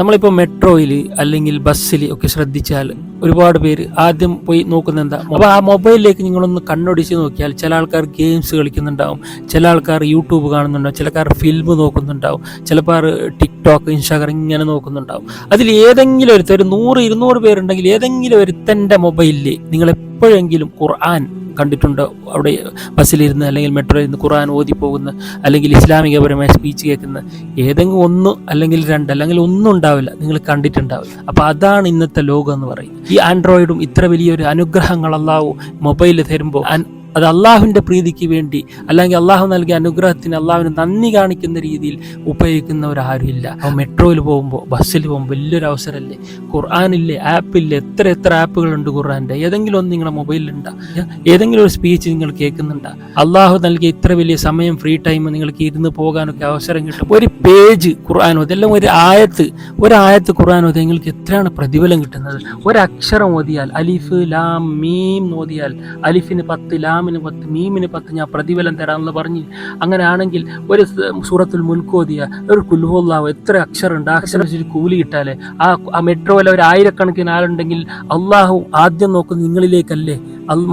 നമ്മളിപ്പോൾ മെട്രോയിൽ അല്ലെങ്കിൽ ബസ്സിൽ ഒക്കെ ശ്രദ്ധിച്ചാൽ ഒരുപാട് പേര് ആദ്യം പോയി നോക്കുന്ന എന്താ അപ്പോൾ ആ മൊബൈലിലേക്ക് നിങ്ങളൊന്ന് കണ്ണൊടിച്ച് നോക്കിയാൽ ചില ആൾക്കാർ ഗെയിംസ് കളിക്കുന്നുണ്ടാവും ചില ആൾക്കാർ യൂട്യൂബ് കാണുന്നുണ്ടാവും ചിലക്കാർ ഫിലിം നോക്കുന്നുണ്ടാവും ചിലപ്പോൾ ടിക്ടോക്ക് ഇൻസ്റ്റാഗ്രാം ഇങ്ങനെ നോക്കുന്നുണ്ടാവും. അതിൽ ഏതെങ്കിലും ഒരുത്തൻ ഒരു നൂറ് ഇരുന്നൂറ് പേരുണ്ടെങ്കിൽ ഏതെങ്കിലും ഒരുത്തന്റെ മൊബൈലിൽ നിങ്ങൾ എപ്പോഴെങ്കിലും ഖുർആൻ കണ്ടിട്ടുണ്ടോ. അവിടെ ബസ്സിലിരുന്ന് അല്ലെങ്കിൽ മെട്രോയിൽ നിന്ന് ഖുർആൻ ഓതി പോകുന്ന അല്ലെങ്കിൽ ഇസ്ലാമികപരമായ സ്പീച്ച് കേൾക്കുന്ന ഏതെങ്കിലും ഒന്ന് അല്ലെങ്കിൽ രണ്ട് അല്ലെങ്കിൽ ഒന്നും ഉണ്ടാവില്ല. നിങ്ങൾ കണ്ടിട്ടുണ്ടാവില്ല. അപ്പോൾ അതാണ് ഇന്നത്തെ ലോകം എന്ന് പറയുന്നത്. ഈ ആൻഡ്രോയിഡും ഇത്ര വലിയൊരു അനുഗ്രഹങ്ങൾ മൊബൈൽ മൊബൈലിൽ തരുമ്പോൾ അത് അള്ളാഹുവിന്റെ പ്രീതിക്ക് വേണ്ടി അല്ലെങ്കിൽ അള്ളാഹു നൽകിയ അനുഗ്രഹത്തിന് അള്ളാഹുവിന് നന്ദി കാണിക്കുന്ന രീതിയിൽ ഉപയോഗിക്കുന്നവരാരുമില്ല. അപ്പോൾ മെട്രോയിൽ പോകുമ്പോൾ ബസ്സിൽ പോകുമ്പോൾ വലിയൊരു അവസരമല്ലേ? ഖുർആാനില്ലേ ആപ്പില്ലേ എത്ര എത്ര ആപ്പുകളുണ്ട് ഖുർആാന്റെ ഏതെങ്കിലും ഒന്ന് നിങ്ങളുടെ മൊബൈലിലുണ്ടാ. ഏതെങ്കിലും ഒരു സ്പീച്ച് നിങ്ങൾ കേൾക്കുന്നുണ്ടാ. അള്ളാഹു നൽകിയ ഇത്ര വലിയ സമയം ഫ്രീ ടൈം നിങ്ങൾക്ക് ഇരുന്ന് പോകാനൊക്കെ അവസരം കിട്ടും ഒരു പേജ് ഖുർആൻ ഓതി അല്ലെങ്കിൽ ഒരു ആയത്ത് ഒരു ആയത്ത് ഖുർആൻ ഓതി നിങ്ങൾക്ക് എത്രയാണ് പ്രതിഫലം കിട്ടുന്നത്? ഒരു അക്ഷരം ഓതിയാൽ അലിഫ് ലാം മീം ഓതിയാൽ അലിഫിന് പത്ത് ലാമിന് പത്ത് മീമിന് പത്ത് ഞാൻ പ്രതിഫലം തരാമെന്ന് പറഞ്ഞ് അങ്ങനെയാണെങ്കിൽ ഒരു സൂറത്തിൽ മുൻക് ഒരു കുൽഹുല്ലാവ് എത്ര അക്ഷരമുണ്ട്? ആ അക്ഷരം വെച്ചിട്ട് കൂലി കിട്ടാലേ ആ മെട്രോയിലെ ഒരു ആയിരക്കണക്കിന് ആളുണ്ടെങ്കിൽ അള്ളാഹു ആദ്യം നോക്കുന്നത് നിങ്ങളിലേക്കല്ലേ?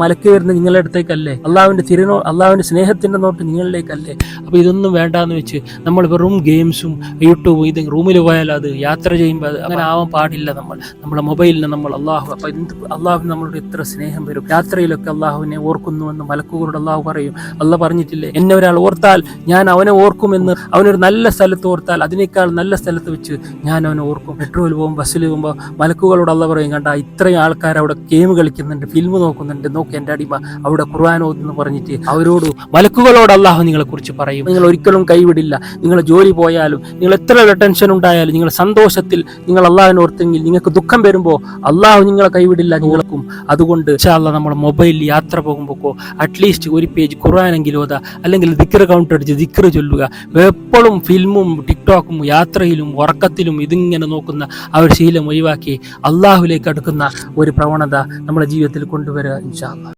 മലക്ക് വരുന്ന നിങ്ങളുടെ അടുത്തേക്കല്ലേ? അള്ളാഹുവിന്റെ തിരുനോ അള്ളാഹുവിന്റെ സ്നേഹത്തിന്റെ നോട്ട് നിങ്ങളിലേക്കല്ലേ? അപ്പോൾ ഇതൊന്നും വേണ്ടാന്ന് വെച്ച് നമ്മൾ വെറും ഗെയിംസും യൂട്യൂബും ഇത് റൂമിൽ പോയാൽ അത് യാത്ര ചെയ്യുമ്പോൾ അത് അങ്ങനെ ആവാൻ പാടില്ല നമ്മൾ. നമ്മുടെ മൊബൈലിന് നമ്മൾ അള്ളാഹു അപ്പോൾ എന്ത് അള്ളാഹുവിന് നമ്മളോട് എത്ര സ്നേഹം വരും? യാത്രയിലൊക്കെ അള്ളാഹുവിനെ ഓർക്കുന്നുവെന്ന് മലക്കുകളോട് അള്ളാഹു പറയും. അള്ളാഹ് പറഞ്ഞിട്ടില്ലേ? എന്നെ ഒരാൾ ഓർത്താൽ ഞാൻ അവനെ ഓർക്കുമെന്ന് അവനൊരു നല്ല സ്ഥലത്ത് ഓർത്താൽ അതിനേക്കാൾ നല്ല സ്ഥലത്ത് വെച്ച് ഞാൻ അവനെ ഓർക്കും. പെട്രോൾ പോകും ബസ്സിൽ പോകുമ്പോൾ മലക്കുകളോട് അള്ളാഹ് പറയും കണ്ട ഇത്രയും ആൾക്കാർ അവിടെ ഗെയിം കളിക്കുന്നുണ്ട് ഫിലിം നോക്കുന്നുണ്ട് നോക്ക് എന്റെ അടിമ അവിടെ ഖുർആൻ ഓതെന്ന് പറഞ്ഞിട്ട് അവരോട് മലക്കുകളോട് അള്ളാഹു നിങ്ങളെ കുറിച്ച് പറയും. നിങ്ങൾ ഒരിക്കലും കൈവിടില്ല. നിങ്ങൾ ജോലി പോയാലും നിങ്ങൾ എത്ര ടെൻഷൻ ഉണ്ടായാലും നിങ്ങൾ സന്തോഷത്തിൽ നിങ്ങൾ അള്ളാഹിനെ ഓർത്തെങ്കിൽ നിങ്ങൾക്ക് ദുഃഖം വരുമ്പോൾ അള്ളാഹു നിങ്ങളെ കൈവിടില്ല നിങ്ങൾക്കും. അതുകൊണ്ട് അല്ല നമ്മൾ മൊബൈലിൽ യാത്ര പോകുമ്പോൾ അറ്റ്ലീസ്റ്റ് ഒരു പേജ് ഖുർആാനെങ്കിലും ഓതാ അല്ലെങ്കിൽ ദിക്കർ കൗണ്ടർ അടിച്ച് ദിക്കർ ചൊല്ലുക. എപ്പോഴും ഫിലിമും ടിക്ടോക്കും യാത്രയിലും ഉറക്കത്തിലും ഇതിങ്ങനെ നോക്കുന്ന ആ ഒരു ശീലം ഒഴിവാക്കി അള്ളാഹുലേക്ക് അടുക്കുന്ന ഒരു പ്രവണത നമ്മുടെ ജീവിതത്തിൽ കൊണ്ടുവരിക inşallah.